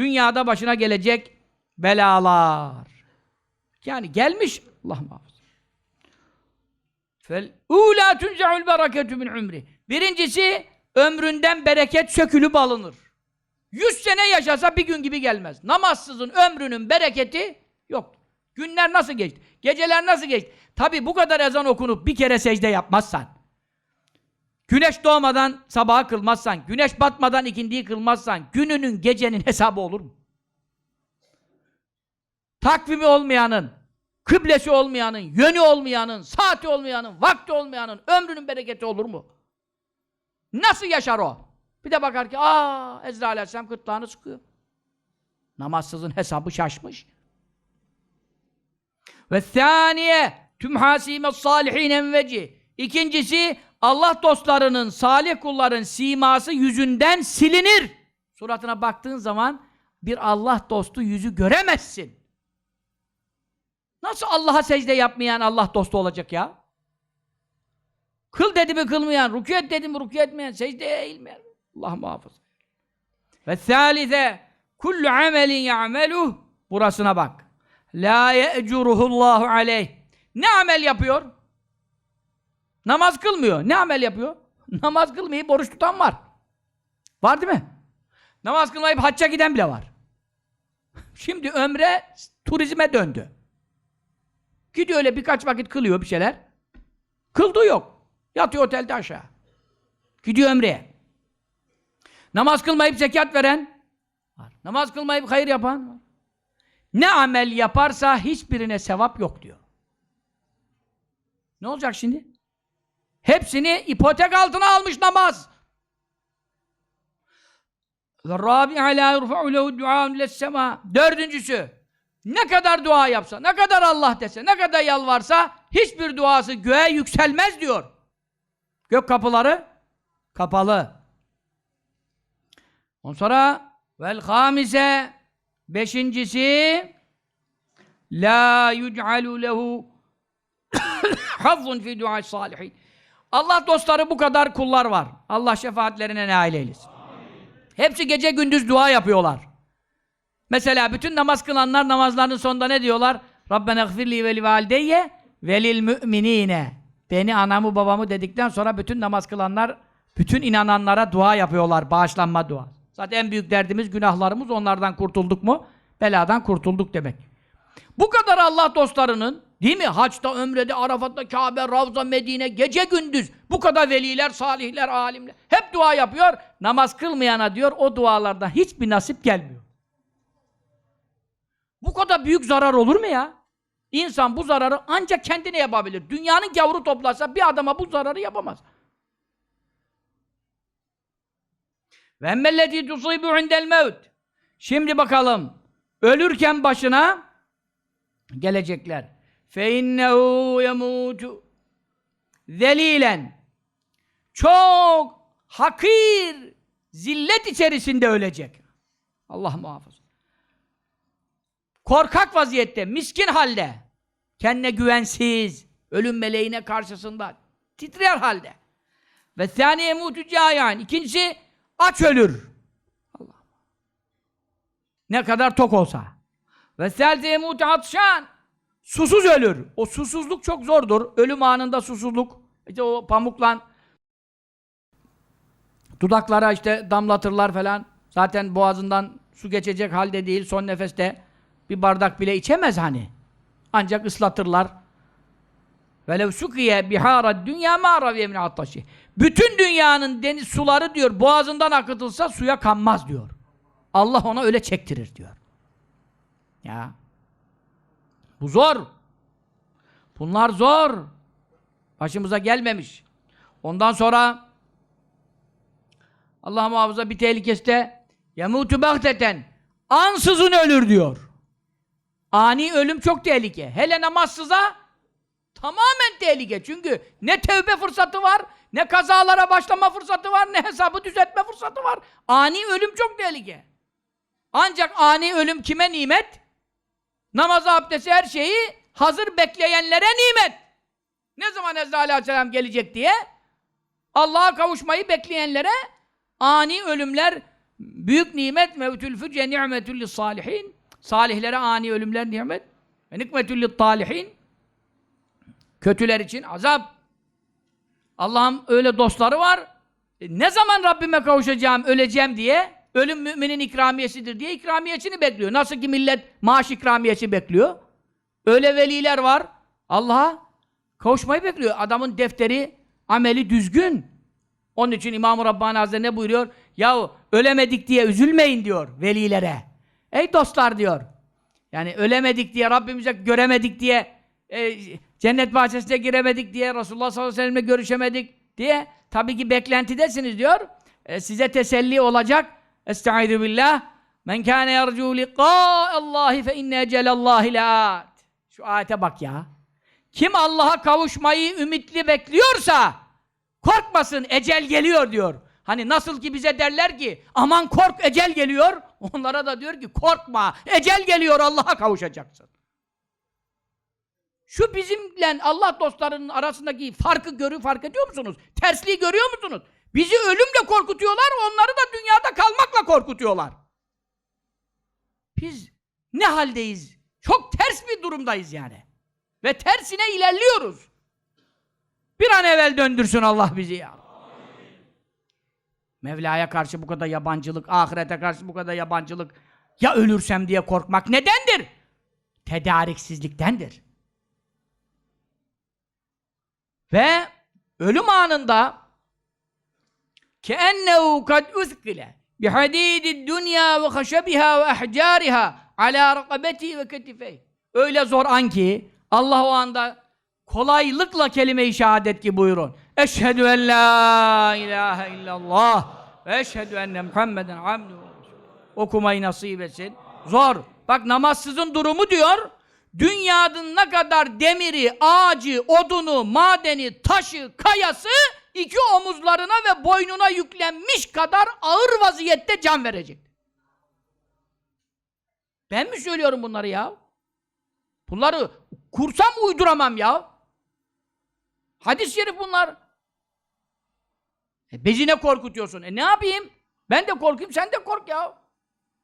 dünyada başına gelecek belalar. Yani gelmiş Allah muhafaza. Fel ula tunza'ul bereketu min umri. Birincisi ömründen bereket sökülüp alınır. Yüz sene yaşasa bir gün gibi gelmez. Namazsızın ömrünün bereketi yok. Günler nasıl geçti? Geceler nasıl geçti? Tabi bu kadar ezan okunup bir kere secde yapmazsan, güneş doğmadan sabaha kılmazsan, güneş batmadan ikindiyi kılmazsan, gününün gecenin hesabı olur mu? Takvimi olmayanın, kıblesi olmayanın, yönü olmayanın, saati olmayanın, vakti olmayanın ömrünün bereketi olur mu? Nasıl yaşar o? Bir de bakar ki aa Ezra Aleyhisselam gırtlağını sıkıyor. Namazsızın hesabı şaşmış. Ve thaniye tüm hasime salihin enveci. İkincisi Allah dostlarının, salih kulların siması yüzünden silinir. Suratına baktığın zaman bir Allah dostu yüzü göremezsin. Nasıl Allah'a secde yapmayan Allah dostu olacak ya? Kıl dedi mi kılmayan, rükû et dedi mi rükû etmeyen, secdeye eğilmeyen. Allah muhafaza. Ve thâlize kullu amelin ya'meluh burasına bak. La ye'curuhullahu aleyh. Ne amel yapıyor? Namaz kılmıyor. Ne amel yapıyor? Namaz kılmayıp oruç tutan var. Var değil mi? Namaz kılmayıp hacca giden bile var. Şimdi ömre turizme döndü. Gidiyor öyle birkaç vakit kılıyor bir şeyler. Kıldığı yok. Yatıyor otelde aşağı. Gidiyor ömreye. Namaz kılmayıp zekat veren var. Namaz kılmayıp hayır yapan var. Ne amel yaparsa hiçbirine sevap yok diyor. Ne olacak şimdi? Hepsini ipotek altına almış namaz. Ve rabi'a la yurfa'u lehu du'a'un lessema. Dördüncüsü, ne kadar dua yapsa, ne kadar Allah dese, ne kadar yalvarsa hiçbir duası göğe yükselmez diyor. Gök kapıları kapalı. Ondan sonra vel hamise beşincisi la yuj'alu lehu hazzun fi du'a salihin. Allah dostları bu kadar kullar var. Allah şefaatlerine nail eylesin. Hepsi gece gündüz dua yapıyorlar. Mesela bütün namaz kılanlar namazlarının sonunda ne diyorlar? Rabbena gfirli ve li valideyye ve müminine. Beni, anamı, babamı dedikten sonra bütün namaz kılanlar, bütün inananlara dua yapıyorlar. Bağışlanma dua. Zaten en büyük derdimiz günahlarımız. Onlardan kurtulduk mu? Beladan kurtulduk demek. Bu kadar Allah dostlarının, değil mi? Haçta, ömrede, Arafat'ta, Kabe, Ravza, Medine, gece gündüz bu kadar veliler, salihler, alimler hep dua yapıyor. Namaz kılmayana diyor o dualardan hiçbir nasip gelmiyor. Bu kadar büyük zarar olur mu ya? İnsan bu zararı ancak kendine yapabilir. Dünyanın gavuru toplasa bir adama bu zararı yapamaz. Ve emmellezî tusîbu indel. Şimdi bakalım. Ölürken başına gelecekler. Fe innehu yemutu zelilen. Çok hakir, zillet içerisinde ölecek. Allah muhafaza. Korkak vaziyette, miskin halde, kendine güvensiz, ölüm meleğine karşısında, titrer halde. Ve saniye mutu yani. İkincisi aç ölür. Allah. Ne kadar tok olsa. Ve selteye mutu atşan. Susuz ölür. O susuzluk çok zordur. Ölüm anında susuzluk. İşte o pamukla dudaklara işte damlatırlar falan. Zaten boğazından su geçecek halde değil son nefeste. Bir bardak bile içemez hani. Ancak ıslatırlar. Velev sukiye bihara dünya ma raviye min attaşi. Bütün dünyanın deniz suları diyor boğazından akıtılsa suya kanmaz diyor. Allah ona öyle çektirir diyor. Ya. Bu zor. Bunlar zor. Başımıza gelmemiş. Ondan sonra Allah muhafaza bir tehlikesi de yemutu bahteten ansızın ölür diyor. Ani ölüm çok tehlike. Hele namazsıza tamamen tehlike. Çünkü ne tevbe fırsatı var, ne kazalara başlama fırsatı var, ne hesabı düzeltme fırsatı var. Ani ölüm çok tehlike. Ancak ani ölüm kime nimet? Namazı, abdesti, her şeyi hazır bekleyenlere nimet. Ne zaman Ezra Aleyhisselam gelecek diye Allah'a kavuşmayı bekleyenlere ani ölümler büyük nimet mevtül füce ni'metül salihin. Salihlere ani ölümler nimet. Ve nikmetül talihin. Kötüler için azap. Allah'ın öyle dostları var. E, ne zaman Rabbime kavuşacağım, öleceğim diye ölüm müminin ikramiyesidir diye ikramiyesini bekliyor. Nasıl ki millet maaş ikramiyesi bekliyor. Öyle veliler var. Allah'a kavuşmayı bekliyor. Adamın defteri, ameli düzgün. Onun için İmam-ı Rabbani Hazretleri ne buyuruyor? Yahu ölemedik diye üzülmeyin diyor velilere. Ey dostlar diyor. Yani ölemedik diye, Rabbimize göremedik diye, e, cennet bahçesine giremedik diye, Resulullah sallallahu aleyhi ve sellem'le görüşemedik diye tabii ki beklentidesiniz diyor. E, size teselli olacak. Estaizu billah. Men kâne yercû liqâ'allâhi fe inne ecelallâhi le'ât. Şu ayete bak ya. Kim Allah'a kavuşmayı ümitli bekliyorsa korkmasın ecel geliyor diyor. Hani nasıl ki bize derler ki aman kork ecel geliyor. Onlara da diyor ki korkma ecel geliyor Allah'a kavuşacaksın. Şu bizimle Allah dostlarının arasındaki farkı görü fark ediyor musunuz? Tersliği görüyor musunuz? Bizi ölümle korkutuyorlar, onları da dünyada kalmakla korkutuyorlar. Biz ne haldeyiz? Çok ters bir durumdayız yani. Ve tersine ilerliyoruz. Bir an evvel döndürsün Allah bizi ya. Mevla'ya karşı bu kadar yabancılık, ahirete karşı bu kadar yabancılık, ya ölürsem diye korkmak nedendir? Tedariksizliktendir. Ve ölüm anında كَأَنَّهُ قَدْ اُثْقِلَ بِحَد۪يدِ الدُّنْيَا وَخَشَبِهَا وَاَحْجَارِهَا عَلَى رَقَبَتِهِ وَكَتِفَيْهِ Öyle zor an ki Allah o anda kolaylıkla kelime-i şehadet ki buyurun. Eşhedü en la ilahe illallah ve eşhedü enne Muhammeden abduhu ve resulühü. Okumayı nasip etsin. Zor. Bak namazsızın durumu diyor. Dünyanın ne kadar demiri, ağacı, odunu, madeni, taşı, kayası iki omuzlarına ve boynuna yüklenmiş kadar ağır vaziyette can verecek. Ben mi söylüyorum bunları ya? Bunları kursam uyduramam ya. Hadis-i bunlar. E, bezi ne korkutuyorsun? E ne yapayım? Ben de korkayım, sen de kork ya.